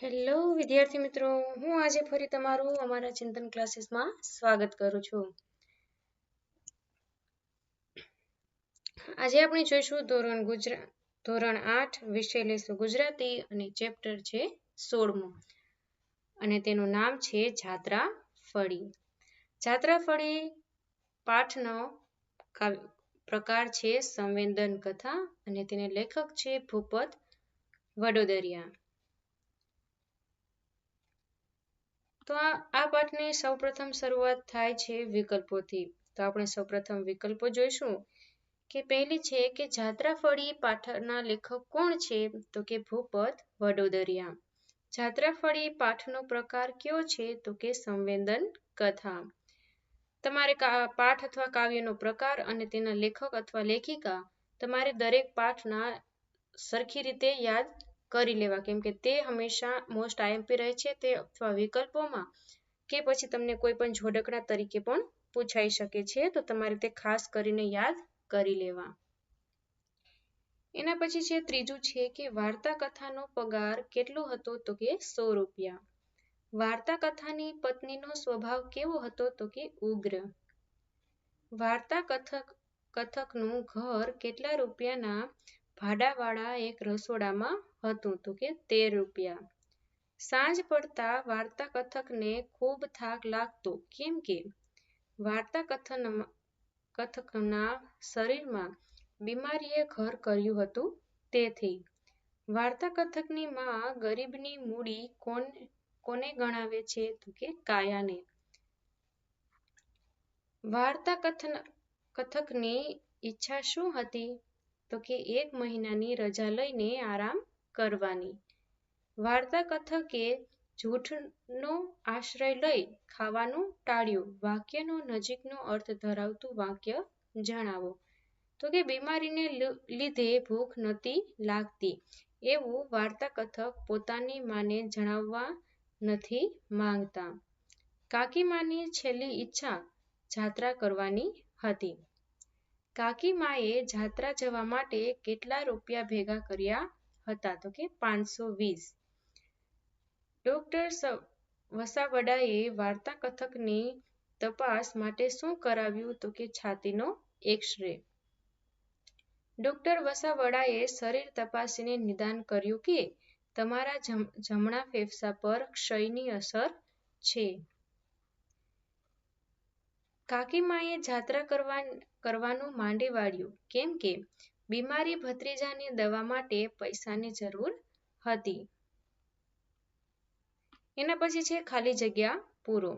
Hello વિદ્યાર્થી મિત્રો. હું આજે ફરી તમારું અમારા ચિંતન ક્લાસીસમાં સ્વાગત કરું છું. આજે આપણે જોઈશું ધોરણ ગુજરાત ધોરણ આઠ વિષય લઈશું ગુજરાતી અને ચેપ્ટર છે સોળમું. અને તેનું નામ છે જાત્રા ફળી જાત્રા ફળી પાઠનો પ્રકાર છે સંવેદન કથા અને તેને લેખક છે ભૂપત વડોદરિયા. તો આ પાઠની સૌપ્રથમ શરૂઆત થાય છે વિકલ્પોથી. તો આપણે સૌપ્રથમ વિકલ્પો જોઈશું કે પહેલી છે કે જાત્રાફળી પાઠના લેખક કોણ છે? તો કે ભૂપત વડોદરિયા. જાત્રાફળી પાઠનો પ્રકાર કયો છે? તો કે સંવેદન કથા. તમારે પાઠ અથવા કાવ્યનો પ્રકાર અને તેના લેખક અથવા લેખિકા તમારે દરેક પાઠના સરખી રીતે યાદ કરી લેવા. કેમ કે તે હંમેશા મોસ્ટ આઈએમપી રહે છે તે અથવા વિકલ્પોમાં કે પછી તમને કોઈ પણ જોડકણા તરીકે પણ પૂછાઈ શકે છે. તો તમારે તે ખાસ કરીને યાદ કરી લેવા. એના પછી છે ત્રીજું છે કે વાર્તા કથાનો પગાર કેટલો હતો તો કે સો રૂપિયા. વાર્તા કથાની પત્નીનો સ્વભાવ કેવો હતો તો કે ઉગ્ર. વાર્તા કથક કથકનું ઘર કેટલા રૂપિયાના ભાડાવાળા એક રસોડામાં હતું તો કે તેર રૂપિયા. સાંજ પડતા વાર્તા કથકને ખૂબ થાક લાગતો. કેમ કે વાર્તા કથન કથકના શરીરમાં બીમારીએ ઘર કર્યું હતું તેથી. વાર્તા કથકની માં ગરીબની મૂડી કોણ કોને ગણાવે છે તો કે કાયાને. વાર્તા કથન કથકની ઈચ્છા શું હતી? તો કે એક મહિનાની રજા લઈને આરામ કરવાની. વાર્તા કથકે જૂઠનો આશ્રય લઈ ખાવાનું ટાળ્યું. વાક્યનો નજીકનો અર્થ ધરાવતું વાક્ય જણાવો. તો કે બીમારીને લીધે ભૂખ નહોતી લાગતી. એવું વાર્તા કથક પોતાની માને જણાવવા નથી માંગતા. કાકી માની છેલ્લી ઈચ્છા જાત્રા કરવાની હતી. કાકી માએ જાત્રા જવા માટે કેટલા રૂપિયા ભેગા કર્યા? હતા તો કે પાંચસો વીસ. ડોક્ટર વસાવડાએ વાર્તા કથકની તપાસ માટે શું કરાવ્યું તો કે છાતીનો એક્સરે. ડોક્ટર વસાવડાએ શરીર તપાસીને નિદાન કર્યું કે તમારા જમણા ફેફસા પર ક્ષયની અસર છે. કાકીમાએ જાત્રા કરવા, કરવાનું માંડી વાળ્યું કેમ કે બીમારી ભત્રીજાની દવા માટે પૈસાની જરૂર હતી. એના પછી છે ખાલી જગ્યા પૂરો.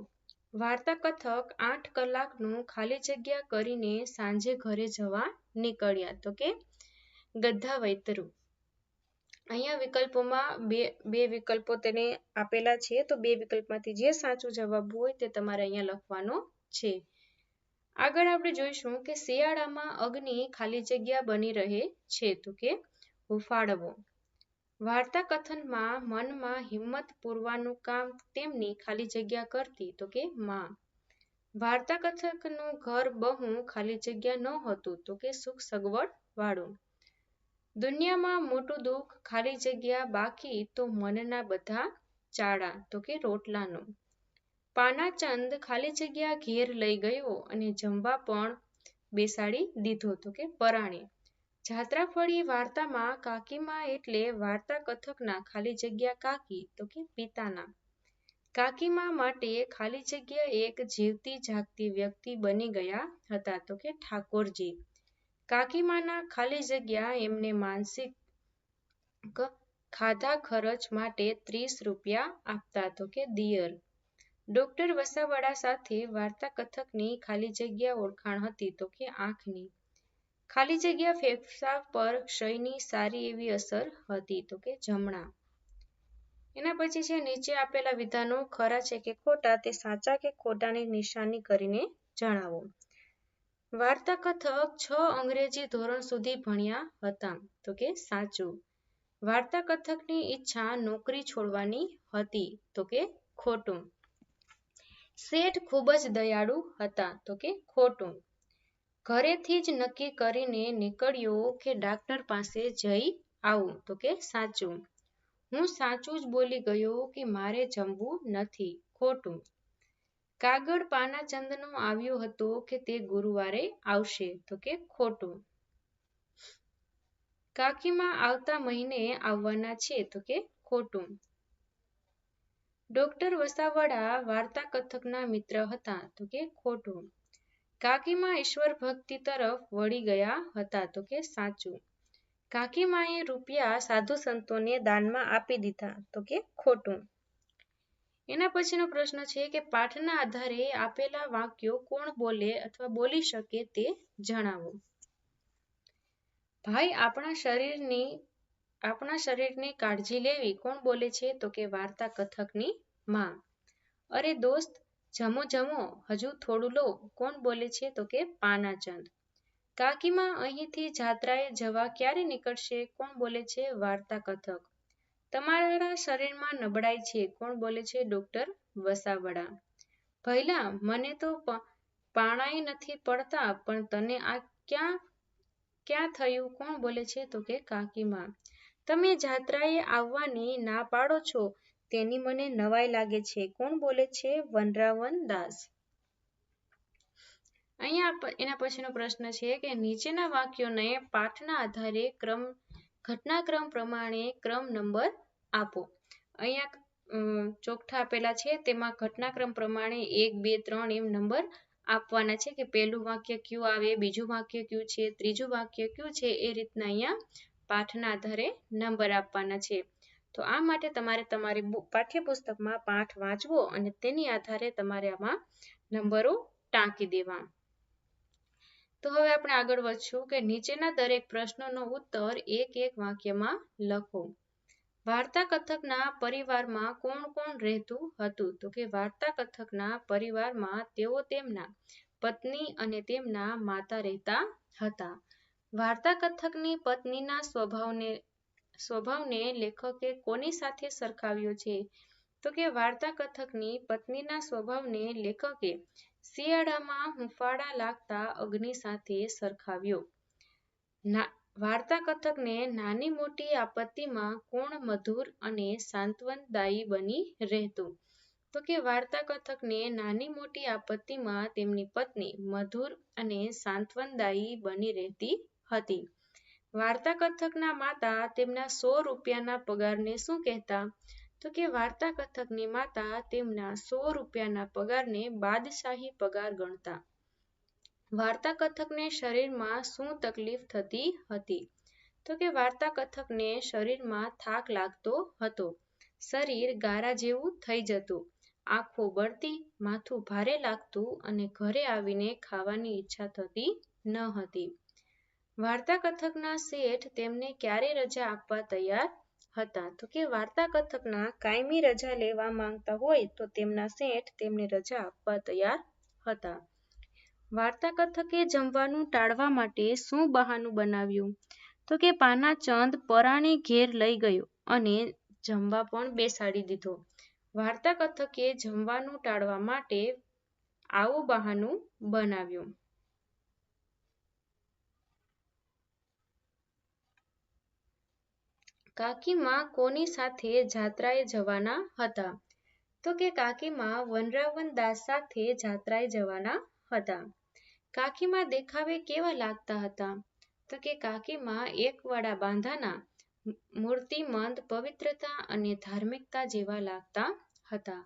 વાર્તા કથક આઠ કલાકનું ખાલી જગ્યા કરીને સાંજે ઘરે જવા નીકળ્યા. તો કે ગધા વૈતરું. અહીંયા વિકલ્પોમાં બે બે વિકલ્પો તેને આપેલા છે. તો બે વિકલ્પમાંથી જે સાચો જવાબ હોય તે તમારે અહીંયા લખવાનો છે. આગળ આપણે જોઈશું કે શિયાળામાં અગ્નિ ખાલી જગ્યા બની રહે છે તો કે હુફાળવો. વાર્તા કથનમાં મનમાં હિંમત પૂરવાનું કામ તેમની ખાલી જગ્યા કરતી તો કે માં. વાર્તા કથકનું ઘર બહુ ખાલી જગ્યા ન હતું તો કે સુખ સગવડ વાળું. દુનિયામાં મોટું દુઃખ ખાલી જગ્યા બાકી તો મનના બધા ચાળા તો કે રોટલાનો. પાનાચંદ ખાલી જગ્યા ઘેર લઈ ગયો અને જમવા પણ બેસાડી દીધો તો કે પરાણે. જાત્રાફળી વાર્તામાં કાકીમાં એટલે વાર્તા કથકના ખાલી જગ્યા કાકી તો કે પિતાના. કાકીમા માટે ખાલી જગ્યા એક જીવતી જાગતી વ્યક્તિ બની ગયા હતા તો કે ઠાકોરજી. કાકીમાના ખાલી જગ્યા એમને માનસિક ખાધા ખર્ચ માટે ત્રીસ રૂપિયા આપતા તો કે દિયર. ડોક્ટર વસાવાડા સાથે વાર્તા કથકની ખાલી જગ્યા ઓળખાણ હતી તો કે આંખની. ખાલી જગ્યા ફેફસા પર ક્ષયની સારી એવી અસર હતી તો કે જમણા. એના પછી છે, નીચે આપેલા વિધાનો ખરા છે કે ખોટા તે સાચા કે ખોટાની નિશાની કરીને જણાવો. વાર્તા કથક છ અંગ્રેજી ધોરણ સુધી ભણ્યા હતા તો કે સાચું. વાર્તા કથકની ઈચ્છા નોકરી છોડવાની હતી તો કે ખોટું. શેઠ ખૂબ જ દયાળુ હતા. તો કે ખોટું. ઘરેથી જ નક્કી કરીને નીકળ્યો કે ડાક્ટર પાસે જઈ આવું. તો કે સાચું. હું સાચું જ બોલી ગયો કે મારે જમવું નથી. ખોટું. કાગળ પાનાચંદનો આવ્યો હતો કે તે ગુરુવારે આવશે. તો કે ખોટું. કાકીમાં આવતા મહિને આવવાના છે. તો કે ખોટું. ડોક્ટર વસાવડા વાર્તા કથકના મિત્ર હતા તો કે ખોટું. કાકીમાં ઈશ્વર ભક્તિ તરફ વળી ગયા હતા તો કે સાચું. કાકીમાએ રૂપિયા સાધુ સંતોને દાનમાં આપી દીધા તો કે ખોટું. એના પછીનો પ્રશ્ન છે કે પાઠના આધારે આપેલા વાક્યો કોણ બોલે અથવા બોલી શકે તે જણાવો. ભાઈ, આપણા શરીરની આપણા શરીરની કાળજી લેવી કોણ બોલે છે તો કે વાર્તા કથકની માં અરે દોસ્ત, જમો જમો, હજુ થોડું લો, કોણ બોલે છે તો કે પાનાચંદ? કાકીમાં અહીંથી જાત્રાએ જવા ક્યારે નીકળશે? કોણ બોલે છે વાર્તા કથક? તમારા શરીરમાં નબળાઈ છે, કોણ બોલે છે ડોક્ટર વસાવડા? ભૈલા મને તો પાણાય નથી પડતા, પણ તને આ ક્યાં ક્યાં થયું? કોણ બોલે છે તો કે કાકીમાં? તમે જાત્રાએ આવવાની ના પાડો છો? તેની મને નવાઈ લાગે છે. કોણ બોલે છે? વનરાવન દાસ. અહીંયા એના પછીનો પ્રશ્ન છે કે નીચેના વાક્યોને પાઠના આધારે ક્રમ, ઘટનાક્રમ પ્રમાણે ક્રમ નંબર આપો. અહીંયા ચોકઠા આપેલા છે. તેમાં ઘટનાક્રમ પ્રમાણે એક, બે, ત્રણ એમ નંબર આપવાના છે કે પહેલું વાક્ય ક્યુ આવે, બીજું વાક્ય ક્યુ છે, ત્રીજું વાક્ય ક્યુ છે એ રીતના અહીંયા પાઠના આધારે નંબર આપવાના છે. તો આ માટે તમારે તમારી પાઠ્યપુસ્તકમાં પાઠ વાંચવો અને તેની આધારે તમારે આમાં નંબરો ટાંકી દેવા. તો હવે આપણે આગળ વધશું કે નીચેના દરેક પ્રશ્નોનો ઉત્તર એક એક વાક્યમાં લખો. વાર્તા કથકના પરિવારમાં કોણ કોણ રહેતું હતું? તો કે વાર્તા કથકના પરિવારમાં તેઓ તેમના પત્ની અને તેમના માતા રહેતા હતા. વાર્તા કથકની પત્નીના સ્વભાવને સ્વભાવને લેખકે કોની સાથે સરખાવ્યો છે? તો કે વાર્તા કથકની પત્નીના સ્વભાવને લેખકે શિયાળામાં હુંફાળા લાગતા અગ્નિ સાથે સરખાવ્યો. વાર્તા કથકને નાની મોટી આપત્તિમાં કોણ મધુર અને સાંત્વનદાયી બની રહેતું? તો કે વાર્તા કથકને નાની મોટી આપત્તિમાં તેમની પત્ની મધુર અને સાંત્વનદાયી બની રહેતી હતી. વાર્તા કથકના માતા તેમના સો રૂપિયાના પગારને શું કહેતા? તો કે વાર્તા કથકની માતા તેમના સો રૂપિયાના પગારને બાદશાહી પગાર ગણતા. વાર્તા કથકને શરીરમાં શું તકલીફ થતી હતી? તો કે વાર્તા કથકને શરીરમાં થાક લાગતો હતો. શરીર ગારા જેવું થઈ જતું. આંખો બળતી, માથું ભારે લાગતું અને ઘરે આવીને ખાવાની ઈચ્છા થતી ન હતી. વાર્તા કથકના શેઠ તેમને ક્યારે રજા આપવા તૈયાર હતા? તો કે વાર્તા કાયમી રજા લેવા માંગતા હોય તો તેમના શેઠ તેમને રજા આપવા તૈયાર હતા. વાર્તા કથકે જમવાનું ટાળવા માટે શું બહાનું બનાવ્યું? તો કે પાનાચંદ પરાણે ઘેર લઈ ગયો અને જમવા પણ બેસાડી દીધો. વાર્તા કથકે જમવાનું ટાળવા માટે આવું બહાનું બનાવ્યું. કાકીમાં કોની સાથે જાત્રાએ જવાના હતા? તો કે કાકીમા વનરાવન દાસ સાથે જાત્રાએ જવાના હતા. કાકીમાં દેખાવે કેવા લાગતા હતા? તો કે કાકીમાં એક વાળા બાંધાના મૂર્તિમંત પવિત્રતા અને ધાર્મિકતા જેવા લાગતા હતા.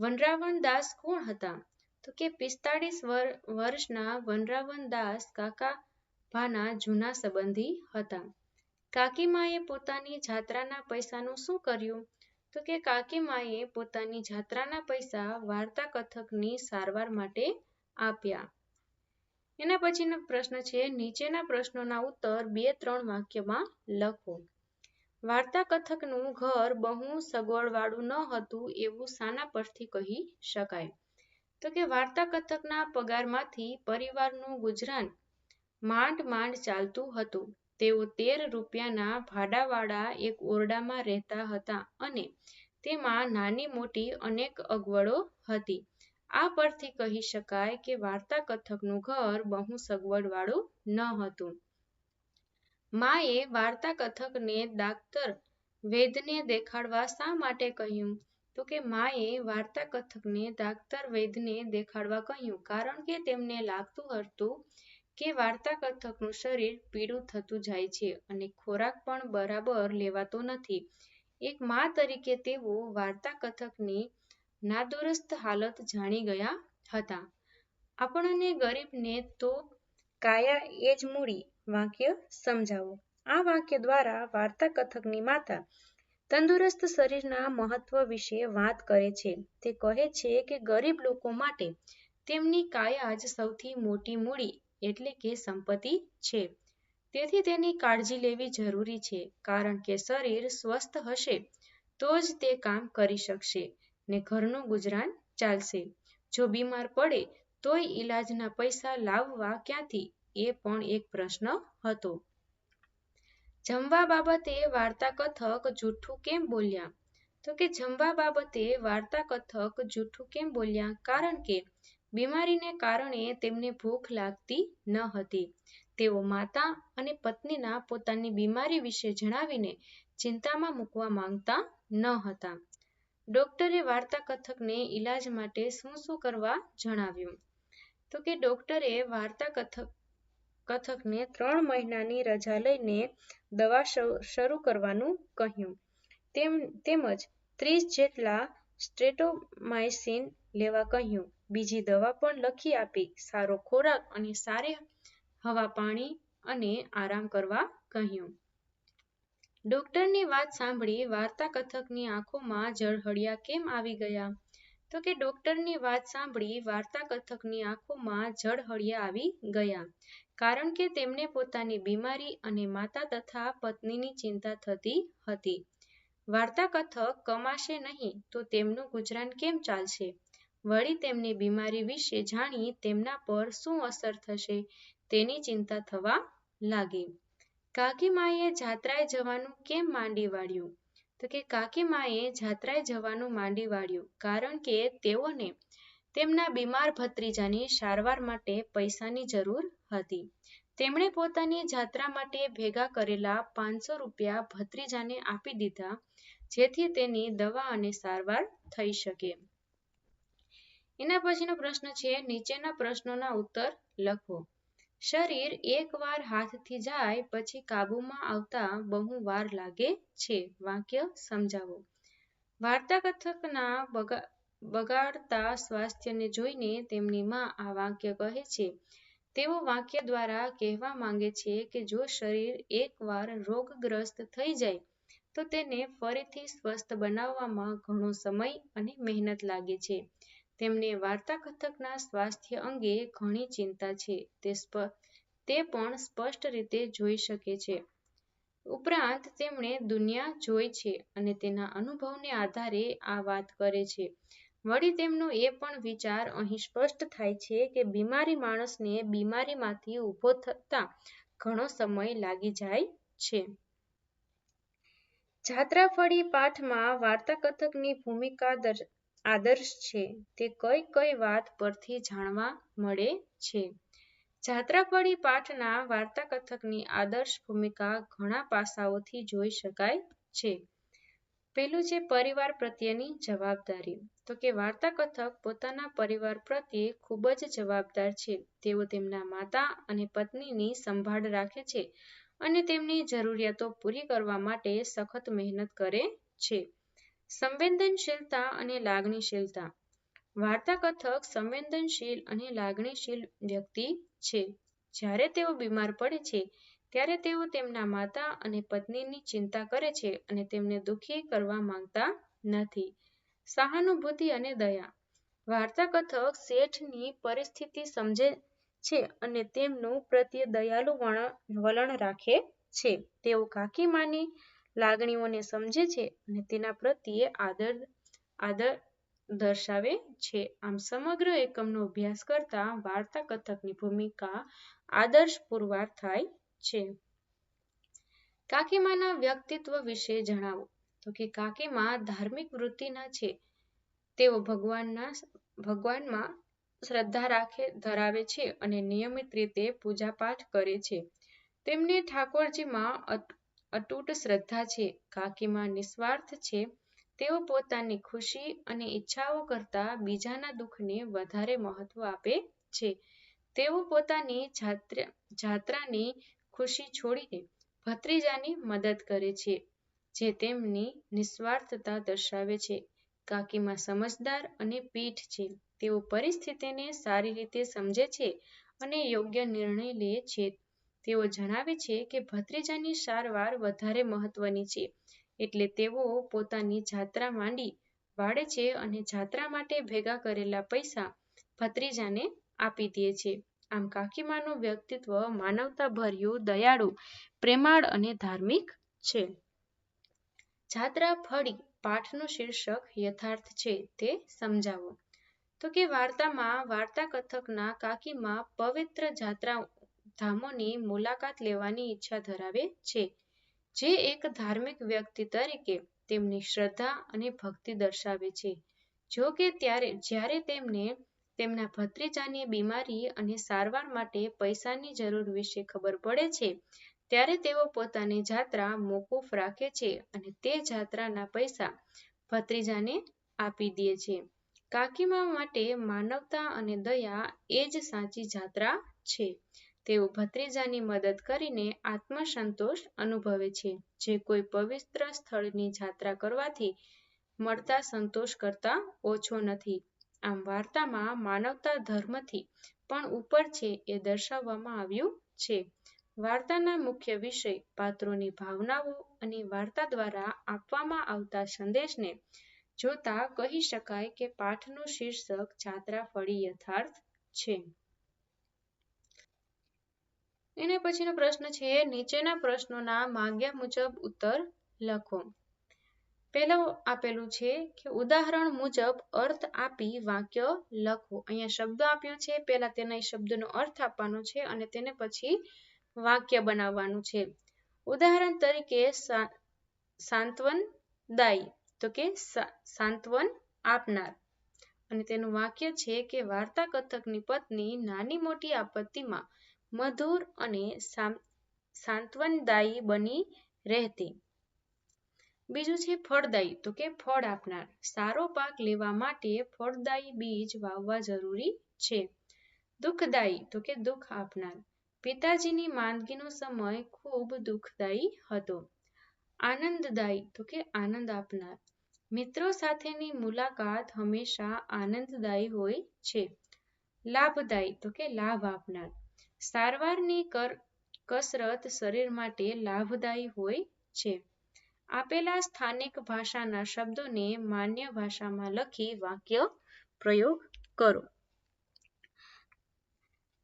વનરાવન દાસ કોણ હતા? તો કે પિસ્તાળીસ વર્ષના વનરાવન દાસ કાકા ભાના જૂના સંબંધી હતા. કાકીમાએ પોતાની જાત્રાના પૈસાનું શું કર્યું? તો કે કાકીમાએ પોતાની જાત્રાના પૈસા વાર્તા કથકની સારવાર માટે આપ્યા. એના પછીનો પ્રશ્ન છે, નીચેના પ્રશ્નોના ઉત્તર બે ત્રણ વાક્યમાં લખો. વાર્તા કથકનું ઘર બહુ સગવડવાળું ન હતું એવું સાના પરથી કહી શકાય. તો કે વાર્તા કથકના પગારમાંથી પરિવારનું ગુજરાન માંડ માંડ ચાલતું હતું. તેઓ તેર રૂપિયાના ભાડાવાળા એક ઓરડામાં રહેતા હતા અને તેમાં નાની મોટી અનેક અગવડો હતી. આ પરથી કહી શકાય કે વાર્તા કથકનું ઘર બહુ સગવડવાળું ન હતું. માએ વાર્તા કથકને દાક્તર વેદને દેખાડવા શા માટે કહ્યું? તો કે માએ વાર્તા કથકને ડાક્ટર વૈદ્યને દેખાડવા કહ્યું કારણ કે તેમને લાગતું હતું કે વાર્તા કથકનું શરીર પીળું થતું જાય છે અને ખોરાક પણ બરાબર લેવાતો નથી. એક મા તરીકે તેઓ વાર્તા કથકની નાદુરસ્ત હાલત જાણી ગયા હતા. આપણને ગરીબને તો કાયા એ જ મૂડી વાક્ય સમજાવો. આ વાક્ય દ્વારા વાર્તા કથકની માતા તંદુરસ્ત શરીરના મહત્વ વિશે વાત કરે છે. તે કહે છે કે ગરીબ લોકો માટે તેમની કાયા જ સૌથી મોટી મૂડી એટલે કે સંપત્તિ છે. તેથી તેની કાળજી લેવી જરૂરી છે, કારણ કે શરીર સ્વસ્થ હશે તો જ તે કામ કરી શકશે ને ઘરનું ગુજરાન ચાલશે. જો બીમાર પડે, તોય ઈલાજના પૈસા લાવવા ક્યાંથી? એ પણ એક પ્રશ્ન હતો. જમવા બાબતે વાર્તા કથક જૂઠું કેમ બોલ્યા? તો કે જમવા બાબતે વાર્તા કથક જૂઠું કેમ બોલ્યા? કારણ કે બીમારીને કારણે તેમને ભૂખ લાગતી ન હતી. તેઓ માતા અને પત્નીના પોતાની બીમારી વિશે જણાવીને ચિંતામાં મૂકવા માંગતા ન હતા. ડોક્ટરે વાર્તા કથકને ઈલાજ માટે શું શું કરવા જણાવ્યું? તો કે ડોક્ટરે વાર્તા કથક કથકને ત્રણ મહિનાની રજા લઈને દવા શરૂ કરવાનું કહ્યું. તેમ, તેમજ ત્રીસ જેટલા સ્ટ્રેટોમાઇસિન લેવા કહ્યું. બીજી દવા પણ લખી આપી. સારો ખોરાક અને સારી હવા પાણી અને આરામ કરવા કહ્યું. ડોક્ટરની વાત સાંભળી વાર્તા કથકની આંખોમાં ઝળહળિયા કેમ આવી ગયા? તો કે ડોક્ટરની વાત સાંભળી વાર્તા કથકની આંખોમાં ઝળહળિયા આવી ગયા. કારણ કે તેમને પોતાની બીમારી અને માતા તથા પત્નીની ચિંતા થતી હતી. વાર્તા કથક કમાશે નહીં તો તેમનું ગુજરાન કેમ ચાલશે? વળી તેમની બીમારી વિશે જાણી તેમના પર શું અસર થશે તેની ચિંતા થવા લાગી. કાકીમાએ જાત્રાએ જવાનું કેમ માંડી વાળ્યું? તો કે કાકીમાએ જાત્રાએ જવાનું માંડી વાળ્યું કારણ કે તેઓને તેમના બીમાર ભત્રીજાની સારવાર માટે પૈસાની જરૂર હતી. તેમણે પોતાની જાત્રા માટે ભેગા કરેલા પાંચસો રૂપિયા ભત્રીજાને આપી દીધા જેથી તેની દવા અને સારવાર થઈ શકે. એના પછીનો પ્રશ્ન છે, નીચેના પ્રશ્નોના ઉત્તર લખો. શરીર એકવાર હાથથી જાય પછી કાબુમાં આવતા બહુ વાર લાગે છે. વાક્ય સમજાવો. વાર્તા કથકના બગાડતા સ્વાસ્થ્યને જોઈને તેમની માં આ વાક્ય કહે છે. તેઓ વાક્ય દ્વારા કહેવા માંગે છે કે જો શરીર એકવાર રોગગ્રસ્ત થઈ જાય, તો તેને ફરીથી સ્વસ્થ બનાવવામાં ઘણો સમય અને મહેનત લાગે છે. તેમને વાર્તાકથકના સ્વાસ્થ્ય અંગે ઘણી ચિંતા છે. તે તે પણ સ્પષ્ટ રીતે જોઈ શકે છે. ઉપરાંત તેમણે દુનિયા જોઈ છે અને તેના અનુભવને આધારે આ વાત કરે છે. વળી તેમનો એ પણ વિચાર અહીં સ્પષ્ટ થાય છે કે બીમારી માણસને બીમારીમાંથી ઊભો થતા ઘણો સમય લાગી જાય છે. જાત્રાફળી પાઠમાં વાર્તાકથકની ભૂમિકા આદર્શ છે તે કઈ કઈ વાત પરથી જાણવા મળે છે. જાત્રાપડી પાઠના વાર્તાકથકની આદર્શ ભૂમિકા ઘણા પાસાઓથી જોઈ શકાય છે. પેલું છે પરિવાર પ્રત્યેની જવાબદારી. તો કે વાર્તાકથક પોતાના પરિવાર પ્રત્યે ખૂબ જ જવાબદાર છે. તેઓ તેમના માતા અને પત્નીની સંભાળ રાખે છે અને તેમની જરૂરિયાતો પૂરી કરવા માટે સખત મહેનત કરે છે. સંવેદનશીલતા અને લાગણીશીલતા. વાર્તા કથક સંવેદનશીલ અને લાગણીશીલ વ્યક્તિ છે. જ્યારે તેઓ બીમાર પડે છે, ત્યારે તેઓ તેમના માતા અને પત્નીની ચિંતા કરે છે અને તેમને દુઃખી કરવા માંગતા નથી. સહાનુભૂતિ અને દયા. વાર્તા કથક શેઠની પરિસ્થિતિ સમજે છે અને તેમનું પ્રત્યે દયાળુ વલણ રાખે છે. તેઓ કાકીમાની લાગણીઓને સમજે છે અને તેના પ્રત્યે આદર આદર દર્શાવે છે. આમ સમગ્ર એકમનો અભ્યાસ કરતા વાર્તા કથકની ભૂમિકા આદર્શ પુરવાર થાય છે. કાકીમાના વ્યક્તિત્વ વિશે જણાવો. તો કે કાકીમા ધાર્મિક વૃત્તિના છે. તેઓ ભગવાનના, ભગવાનમાં શ્રદ્ધા રાખે, ધરાવે છે અને નિયમિત રીતે પૂજાપાઠ કરે છે. તેમને ઠાકોરજીમાં અતૂટ શ્રદ્ધા છે, કાકીમાં નિસ્વાર્થ છે, તેઓ પોતાની ખુશી અને ઈચ્છાઓ કરતા બીજાના દુઃખને વધારે મહત્વ આપે છે. તેઓ પોતાની જાત્રાની ખુશી છોડીને ભત્રીજાની મદદ કરે છે, જે તેમની નિસ્વાર્થતા દર્શાવે છે. કાકીમાં સમજદાર અને પીઠ છે. તેઓ પરિસ્થિતિને સારી રીતે સમજે છે અને યોગ્ય નિર્ણય લે છે. તેઓ જણાવે છે કે ભત્રીજાની સારવાર વધારે મહત્વની છે, એટલે તેઓ પોતાની જાત્રા માંડી વાળે છે અને જાત્રા માટે ભેગા કરેલા પૈસા ભત્રીજાને આપી દે છે. આમ કાકીમાનું વ્યક્તિત્વ માનવતાભર્યું, દયાળુ, પ્રેમાળ અને ધાર્મિક છે. જાત્રા ફળી પાઠનું શીર્ષક યથાર્થ છે તે સમજાવો. તો કે વાર્તામાં વાર્તા કથકના કાકીમાં પવિત્ર જાત્રા ધામોની મુલાકાત લેવાની ઈચ્છા ધરાવે છે, જે એક ધાર્મિક વ્યક્તિ તરીકે તેમની શ્રદ્ધા અને ભક્તિ દર્શાવે છે. જો કે ત્યારે, જ્યારે તેમને તેમના ભત્રીજાની બીમારી અને સારવાર માટે પૈસાની જરૂર વિશે ખબર પડે છે, ત્યારે તેઓ પોતાની જાત્રા મોકૂફ રાખે છે અને તે જાત્રાના પૈસા ભત્રીજાને આપી દે છે. કાકીમા માટે માનવતા અને દયા એ જ સાચી જાત્રા છે. તેઓ ભત્રીજાની મદદ કરીને આત્મસંતોષ અનુભવે છે. જે કોઈ પવિત્ર સ્થળની જાત્રા કરવાથી મળતા સંતોષ કરતા ઓછો નથી. આમ વાર્તામાં માનવતા ધર્મથી પણ ઉપર છે એ દર્શાવવામાં આવ્યું છે. વાર્તાના મુખ્ય વિષય પાત્રોની ભાવનાઓ અને વાર્તા દ્વારા આપવામાં આવતા સંદેશને જોતા કહી શકાય કે પાઠનું શીર્ષક જાત્રા ફળી યથાર્થ છે. એના પછીનો પ્રશ્ન છે, નીચેના પ્રશ્નોના માંગ્યા મુજબ ઉત્તર લખો. પહેલો આપેલું છે કે ઉદાહરણ મુજબ અર્થ આપી વાક્ય લખો. અહીંયા શબ્દ આપ્યો છે, પહેલા તેના શબ્દનો અર્થ આપવાનો છે અને તેને પછી વાક્ય બનાવવાનું છે. ઉદાહરણ તરીકે સાંત્વન દાય તો કે સાંત્વન આપનાર. અને તેનું વાક્ય છે કે વાર્તા કથકની પત્ની નાની મોટી આપત્તિમાં મધુર અને સાંત્વનદાયી બની રહેતી. બીજું છે ફળદાયી. તો કે ફળ આપનાર. સારો પાક લેવા માટે ફળદાયી બીજ વાવવા જરૂરી છે. દુઃખદાયી. તો કે દુઃખ આપનાર. પિતાજીની માંદગીનો સમય ખૂબ દુઃખદાયી હતો. આનંદદાયી. તો કે આનંદ આપનાર. મિત્રો સાથેની મુલાકાત હંમેશા આનંદદાયી હોય છે. લાભદાયી. તો કે લાભ આપનાર. સારવારની કર, કસરત શરીર માટે લાભદાયી હોય છે. આપેલા સ્થાનિક ભાષાના શબ્દોને માન્ય ભાષામાં લખી વાક્ય પ્રયોગ કરો.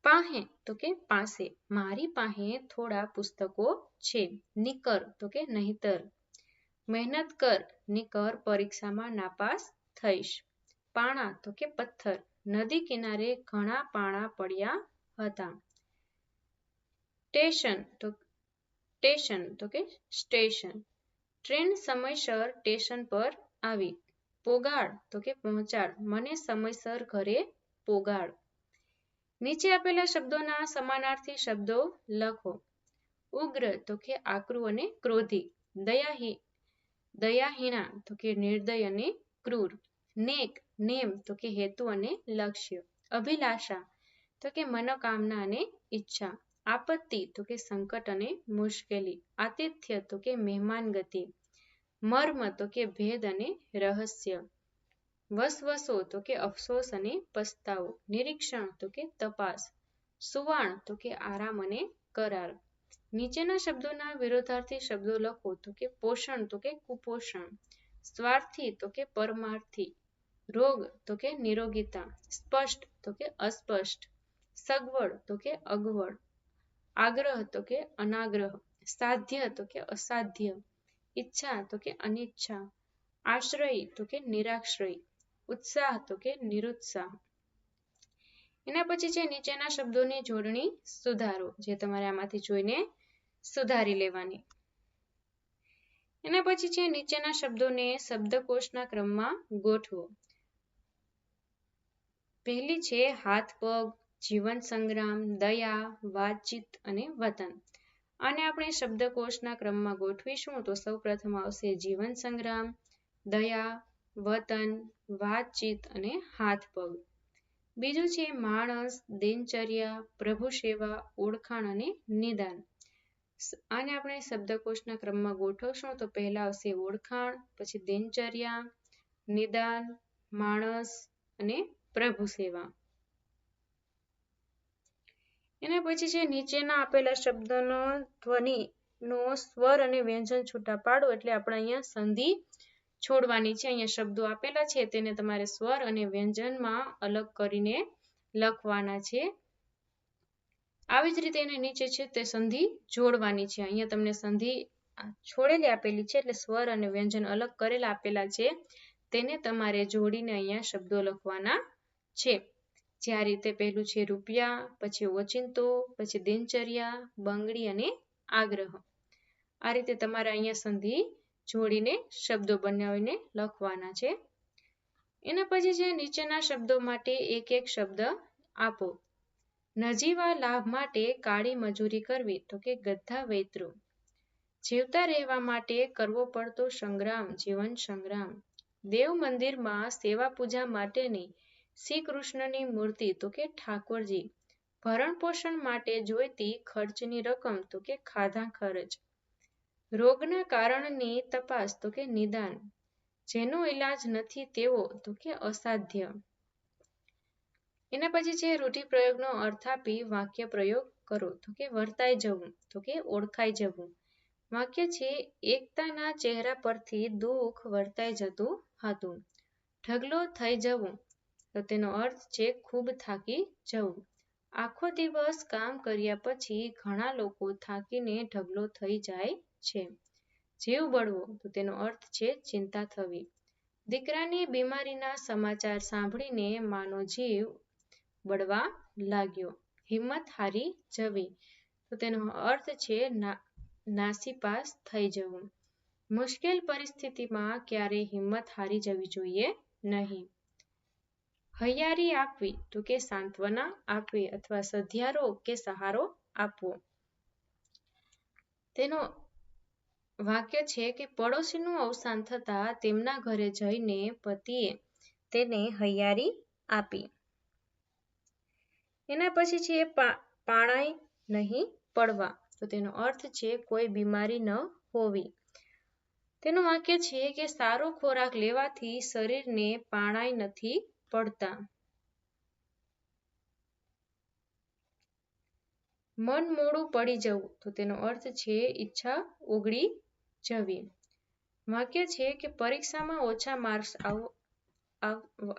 પાહે તો કે પાસે મારી પાસે થોડા પુસ્તકો છે. નિકર તો કે નહીતર મહેનત કર નિકર પરીક્ષામાં નાપાસ થઈશ. પાણા તો કે પથ્થર નદી કિનારે ઘણા પાણા પડ્યા હતા સ્ટેશન, તો સ્ટેશન, તો કે સ્ટેશન. ટ્રેન સમયસર સ્ટેશન પર આવી. પોગાડ તો કે પહોંચાડ. મને સમયસર ઘરે પોગાડ નીચે આપેલા શબ્દોના સમાનાર્થી શબ્દો લખો. ઉગ્ર, તો કે આકરું અને ક્રોધી. દયાહી, દયાહીણા, તો કે નિર્દય અને ક્રૂર. નેક, નેમ, તો કે હેતુ અને લક્ષ્ય. અભિલાષા, તો કે મનોકામના અને ઈચ્છા. આપત્તિ તો કે સંકટ અને મુશ્કેલી આતિથ્ય તો કે મહેમાન ગતિ મર્મ તો કે ભેદ અને રહસ્ય વસવસો તો કે અફસોસ અને પસ્તાવો નિરીક્ષણ તો કે તપાસ સુવાણ તો કે આરામ અને કરાર નીચેના શબ્દોના વિરોધાર્થી શબ્દો લખો તો કે પોષણ તો કે કુપોષણ સ્વાર્થી તો કે પરમાર્થી રોગ તો કે નિરોગીતા સ્પષ્ટ તો કે અસ્પષ્ટ સગવડ તો કે અગવડ આગ્રહ તો કે અનાગ્રહ, સાધ્ય તો કે અસાધ્ય, ઈચ્છા તો કે અનિચ્છા, આશ્રય તો કે નિરાશ્રય, ઉત્સાહ તો કે નિરુત્સાહ. એના પછી છે નીચેના શબ્દોની જોડણી સુધારો, જે તમારે આમાંથી જોઈને સુધારી લેવાની. એના પછી છે નીચેના શબ્દોને શબ્દકોશના ક્રમમાં ગોઠવો. પહેલી છે હાથ પગ જીવન સંગ્રામ, દયા, વાતચીત અને વતન. આને આપણે શબ્દકોશના ક્રમમાં ગોઠવીશું તો સૌ પ્રથમ આવશે જીવન સંગ્રામ, દયા, વતન, વાતચીત અને હાથ પગ બીજું છે માણસ, દિનચર્યા પ્રભુ સેવા ઓળખાણ અને નિદાન. આને આપણે શબ્દકોશના ક્રમમાં ગોઠવશું તો પહેલા આવશે ઓળખાણ, પછી દિનચર્યા, નિદાન, માણસ અને પ્રભુ સેવા એના પછી છે નીચેના આપેલા શબ્દનો ધ્વનિ નો સ્વર અને વ્યંજન છૂટા પાડો એટલે આપણે અહીંયા સંધિ છોડવાની છે. અહીંયા શબ્દો આપેલા છે, તેને તમારે સ્વર અને વ્યંજનમાં અલગ કરીને લખવાના છે. આવી જ રીતે એને નીચે છે તે સંધિ જોડવાની છે. અહીંયા તમને સંધિ છોડેલી આપેલી છે એટલે સ્વર અને વ્યંજન અલગ કરેલા આપેલા છે. તેને તમારે જોડીને અહીંયા શબ્દો લખવાના છે. જે આ રીતે પહેલું છે રૂપિયા, પછી ઓચિંતો, પછી દિનચર્યા, બંગડી અને આગ્રહ. આ રીતે તમારે અહીંયા સંધિ જોડીને શબ્દો બનાવીને લખવાના છે. એના પછી જે નીચેના શબ્દો માટે એક એક શબ્દ આપો. નજીવા લાભ માટે કાળી મજૂરી કરવી તો કે ગધા વૈતરું. જીવતા રહેવા માટે કરવો પડતો સંગ્રામ, જીવન સંગ્રામ. દેવ મંદિરમાં સેવા પૂજા માટેની શ્રી કૃષ્ણની મૂર્તિ તો કે ઠાકોરજી. ભરણ પોષણ માટે જોઈતી ખર્ચની રકમ તો કે ખાધા ખર્ચ. રોગના કારણની તપાસ તો કે નિદાન. જેનો ઈલાજ નથી તેવો તો કે અસાધ્ય. એના પછી છે રૂઢિપ્રયોગનો અર્થ આપી વાક્ય પ્રયોગ કરો તો કે વર્તાઈ જવું, તો કે ઓળખાઈ જવું. વાક્ય છે, એકતાના ચહેરા પરથી દુઃખ વર્તાઈ જતું હતું. ઢગલો થઈ જવું. તો તેનો અર્થ છે, ખૂબ થાકી જવું. આખો દિવસ કામ કર્યા પછી ઘણા લોકો થાકીને ઢગલો થઈ જાય છે. જીવ બળવો, તો તેનો અર્થ છે, ચિંતા થવી. દીકરાની બીમારીના સમાચાર સાંભળીને માનો જીવ બળવા લાગ્યો. હિંમત હારી જવી, તો તેનો અર્થ છે નાસીપાસ થઈ જવું. મુશ્કેલ પરિસ્થિતિમાં ક્યારેય હિંમત હારી જવી જોઈએ નહીં. હૈયારી આપવી તો કે સાંત્વના આપવી અથવા સધિયારો કે સહારો આપવો. તેનો વાક્ય છે કે પડોશીનું અવસાન થતા તેમના ઘરે જઈને પતિએ તેને હૈયારી આપી. એના પછી છે પાણાઈ નહીં પડવા. તો તેનો અર્થ છે કોઈ બીમારી ન હોવી. તેનું વાક્ય છે કે સારો ખોરાક લેવાથી શરીરને પાણાઈ નથી પડતા. મન મોડું પડી જવું, તો તેનો અર્થ છે ઈચ્છા ઓગળી જવી. વાક્ય છે કે પરીક્ષામાં ઓછા માર્ક્સ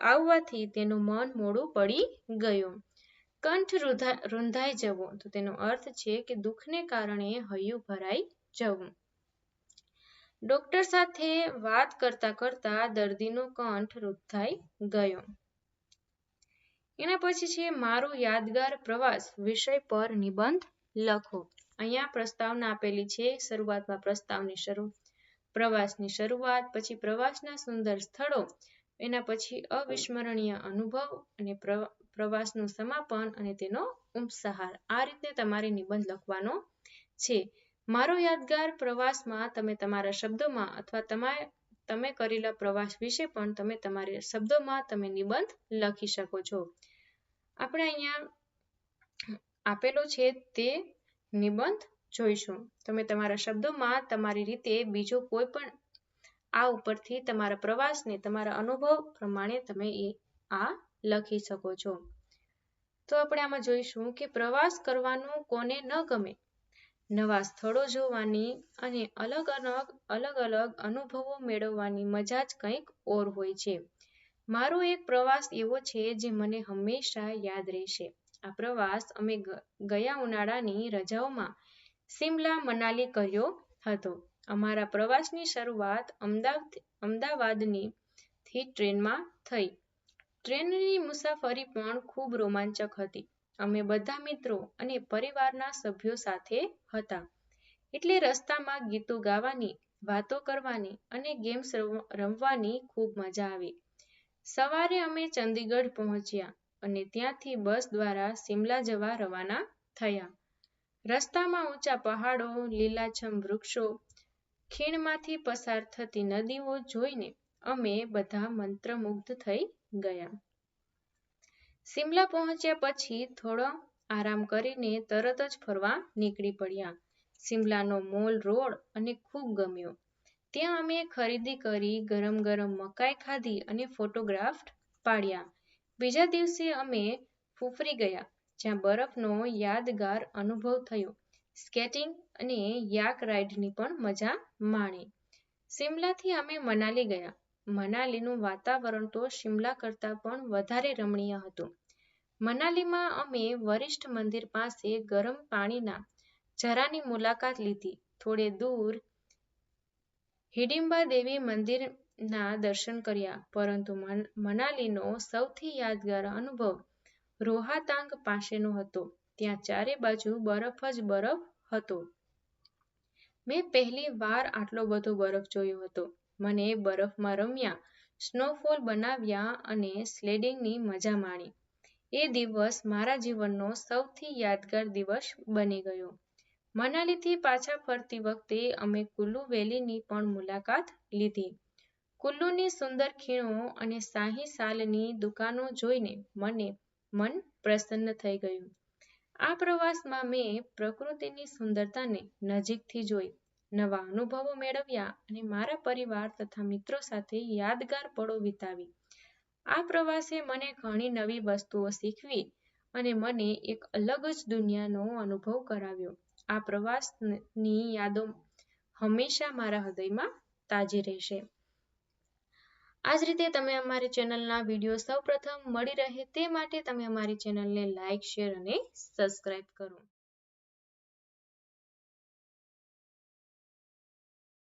આવવાથી તેનું મન મોડું પડી ગયું. કંઠ રૂંધાઈ જવો, તો તેનો અર્થ છે કે દુઃખને કારણે હૈયું ભરાઈ જવું. ડોક્ટર સાથે વાત કરતા કરતા દર્દીનો કંઠ રૂંધાઈ ગયો. એના પછી છે, મારો યાદગાર પ્રવાસ વિષય પર નિબંધ લખો. અહીંયા પ્રસ્તાવના આપેલી છે, શરૂઆતમાં પ્રસ્તાવની શરૂ, પ્રવાસની શરૂઆત, પછી પ્રવાસના સુંદર સ્થળો, એના પછી અવિસ્મરણીય અનુભવ અને પ્રવાસનું સમાપન અને તેનો ઉપસહાર. આ રીતે તમારે નિબંધ લખવાનો છે. મારો યાદગાર પ્રવાસમાં તમે તમારા શબ્દોમાં અથવા તમારે તમે કરેલા પ્રવાસ વિશે પણ તમે તમારા શબ્દોમાં તમે નિબંધ લખી શકો છો. આપણે અહીંયા આપેલો છે તે નિબંધ જોઈશું. તમે તમારા શબ્દોમાં તમારી રીતે બીજો કોઈ પણ આ ઉપરથી તમારા પ્રવાસને તમારા અનુભવ પ્રમાણે તમે એ આ લખી શકો છો. તો આપણે આમાં જોઈશું કે પ્રવાસ કરવાનું કોને ન ગમે. નવા સ્થળો જોવાની અને અલગ અલગ અલગ અલગ અનુભવો મેળવવાની મજા જ કંઈક ઓર હોય છે. મારો એક પ્રવાસ એવો છે જે મને હંમેશા યાદ રહેશે. આ પ્રવાસ અમે ગયા ઉનાળાની રજાઓમાં સિમલા મનાલી કર્યો હતો. અમારા પ્રવાસની શરૂઆત અમદાવાદ, અમદાવાદની થી ટ્રેનમાં થઈ. ટ્રેનની મુસાફરી પણ ખૂબ રોમાંચક હતી. અમે બધા મિત્રો અને પરિવારના સભ્યો સાથે હતા. એટલે રસ્તામાં ગીતો ગાવાની, વાતો કરવાની અને ગેમ્સ રમવાની ખૂબ મજા આવી. સવારે અમે ચંદીગઢ પહોંચ્યા અને ત્યાંથી બસ દ્વારા શિમલા જવા રવાના થયા. રસ્તામાં ઊંચા પહાડો, લીલાછમ વૃક્ષો, ખીણમાંથી પસાર થતી નદીઓ જોઈને અમે બધા મંત્રમુગ્ધ થઈ ગયા. સિમલા પહોંચ્યા પછી થોડો આરામ કરીને તરત જ ફરવા નીકળી પડ્યા. સિમલાનો મોલ રોડ અને ખૂબ ગમ્યો. ત્યાં અમે ખરીદી કરી ગરમ ગરમ મકાઈ ખાધી અને ફોટોગ્રાફ પાડ્યા. બીજા દિવસે અમે ફૂફરી ગયા, જ્યાં બરફનો યાદગાર અનુભવ થયો. સ્કેટિંગ અને યાક રાઇડની પણ મજા માણી. સિમલાથી અમે મનાલી ગયા. મનાલીનું વાતાવરણ તો શિમલા કરતાં પણ વધારે રમણીય હતું. મનાલીમાં અમે વરિષ્ઠ મંદિર પાસે ગરમ પાણીના ઝરાની મુલાકાત લીધી. થોડે દૂર હિડિંબા દેવી મંદિરના દર્શન કર્યા, પરંતુ મનાલીનો સૌથી યાદગાર અનુભવ રોહાતાંગ પાસેનો હતો. ત્યાં ચારે બાજુ બરફ જ બરફ હતો. મેં પહેલી વાર આટલો બધો બરફ જોયો હતો. મને બરફમાં રમ્યા, સ્નોફોલ બનાવ્યા અને સ્લેડિંગની મજા માણી. એ દિવસ મારા જીવનનો સૌથી યાદગાર દિવસ બની ગયો. મનાલીથી પાછા ફરતી વખતે અમે કુલ્લુ વેલીની પણ મુલાકાત લીધી. કુલ્લુની સુંદર ખીણો અને શાહી શાલની દુકાનો જોઈને મને મન પ્રસન્ન થઈ ગયું. આ પ્રવાસમાં મેં પ્રકૃતિની સુંદરતાને નજીકથી જોઈ. નવા અનુભવો મેળવ્યા અને મારા પરિવાર તથા મિત્રો સાથે યાદગાર પળો વિતાવી. આ પ્રવાસે મને ઘણી નવી વસ્તુઓ શીખવી અને મને એક અલગ જ દુનિયાનો અનુભવ કરાવ્યો. આ પ્રવાસની યાદો હંમેશા મારા હૃદયમાં તાજી રહેશે. આ જ રીતે તમે અમારી ચેનલના વીડિયો સૌપ્રથમ મળી રહે તે માટે તમે અમારી ચેનલને લાઇક શેર અને સબસ્ક્રાઇબ કરો.